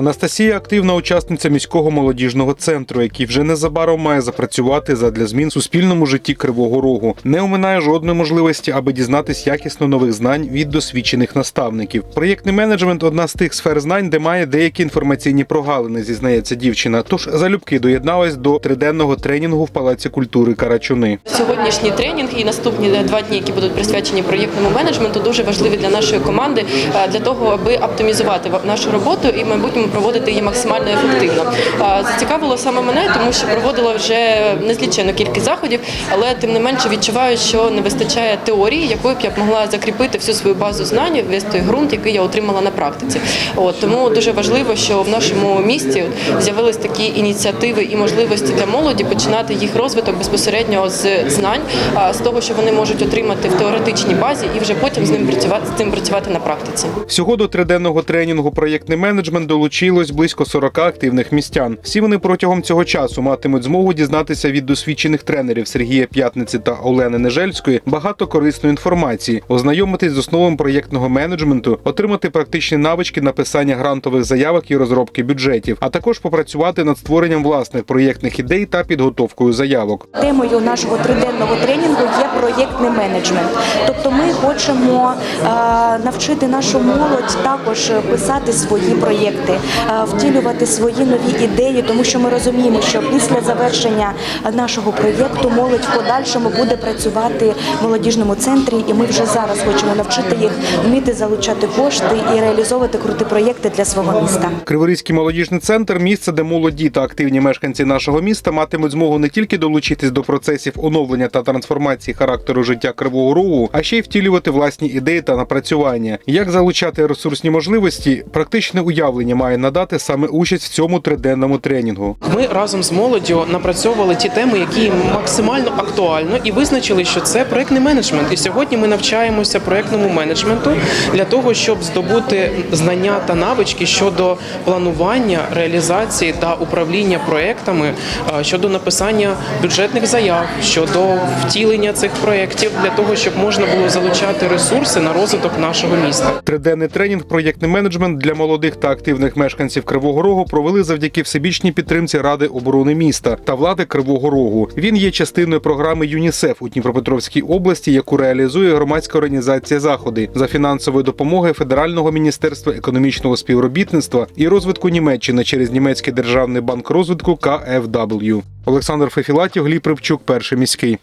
Анастасія активна учасниця міського молодіжного центру, який вже незабаром має запрацювати задля змін в суспільному житті Кривого Рогу. Не оминає жодної можливості, аби дізнатись якісно нових знань від досвідчених наставників. Проєктний менеджмент одна з тих сфер знань, де має деякі інформаційні прогалини, зізнається дівчина. Тож залюбки доєдналась до триденного тренінгу в Палаці культури Карачуни. Сьогоднішній тренінг і наступні два дні, які будуть присвячені проєктному менеджменту, дуже важливі для нашої команди е, для того, аби оптимізувати нашу роботу і майбутньому проводити її максимально ефективно. Зацікавило саме мене, тому що проводила вже незлічену кількість заходів, але тим не менше відчуваю, що не вистачає теорії, якою б я б могла закріпити всю свою базу знань, весь той ґрунт, який я отримала на практиці. От тому дуже важливо, що в нашому місті з'явились такі ініціативи і можливості для молоді починати їх розвиток безпосередньо з знань, з того, що вони можуть отримати в теоретичній базі, і вже потім з ним працювати з цим працювати на практиці. Всього до триденного тренінгу проєктний менеджмент долучилось близько 40 активних містян. Всі вони протягом цього часу матимуть змогу дізнатися від досвідчених тренерів Сергія П'ятниці та Олени Нежельської багато корисної інформації, ознайомитись з основами проєктного менеджменту, отримати практичні навички написання грантових заявок і розробки бюджетів, а також попрацювати над створенням власних проєктних ідей та підготовкою заявок. Темою нашого триденного тренінгу є проєктний менеджмент. Тобто ми хочемо е, навчити нашу молодь також писати свої проєкти, втілювати свої нові ідеї, тому що ми розуміємо, що після завершення нашого проєкту молодь в подальшому буде працювати в молодіжному центрі, і ми вже зараз хочемо навчити їх вміти залучати кошти і реалізовувати круті проєкти для свого міста. Криворізький молодіжний центр місце, де молоді та активні мешканці нашого міста матимуть змогу не тільки долучитись до процесів оновлення та трансформації характеру життя Кривого Рогу, а ще й втілювати власні ідеї та напрацювання. Як залучати ресурсні можливості, практичне уявлення має надати саме участь в цьому триденному тренінгу. Ми разом з молоддю напрацьовували ті теми, які максимально актуально, і визначили, що це проектний менеджмент. І сьогодні ми навчаємося проектному менеджменту для того, щоб здобути знання та навички щодо планування, реалізації та управління проектами, е, щодо написання бюджетних заяв, щодо втілення цих проєктів для того, щоб можна було залучати ресурси на розвиток нашого міста. Триденний тренінг проєктний менеджмент для молодих та активних мешканців Кривого Рогу провели завдяки всебічній підтримці Ради оборони міста та влади Кривого Рогу. Він є частиною програми ЮНІСЕФ у Дніпропетровській області, яку реалізує громадська організація заходи за фінансової допомоги Федерального міністерства економічного співробітництва і розвитку Німеччини через німецький державний банк розвитку КФW. Олександр Фефілатів, Гліб Рибчук, перший міський.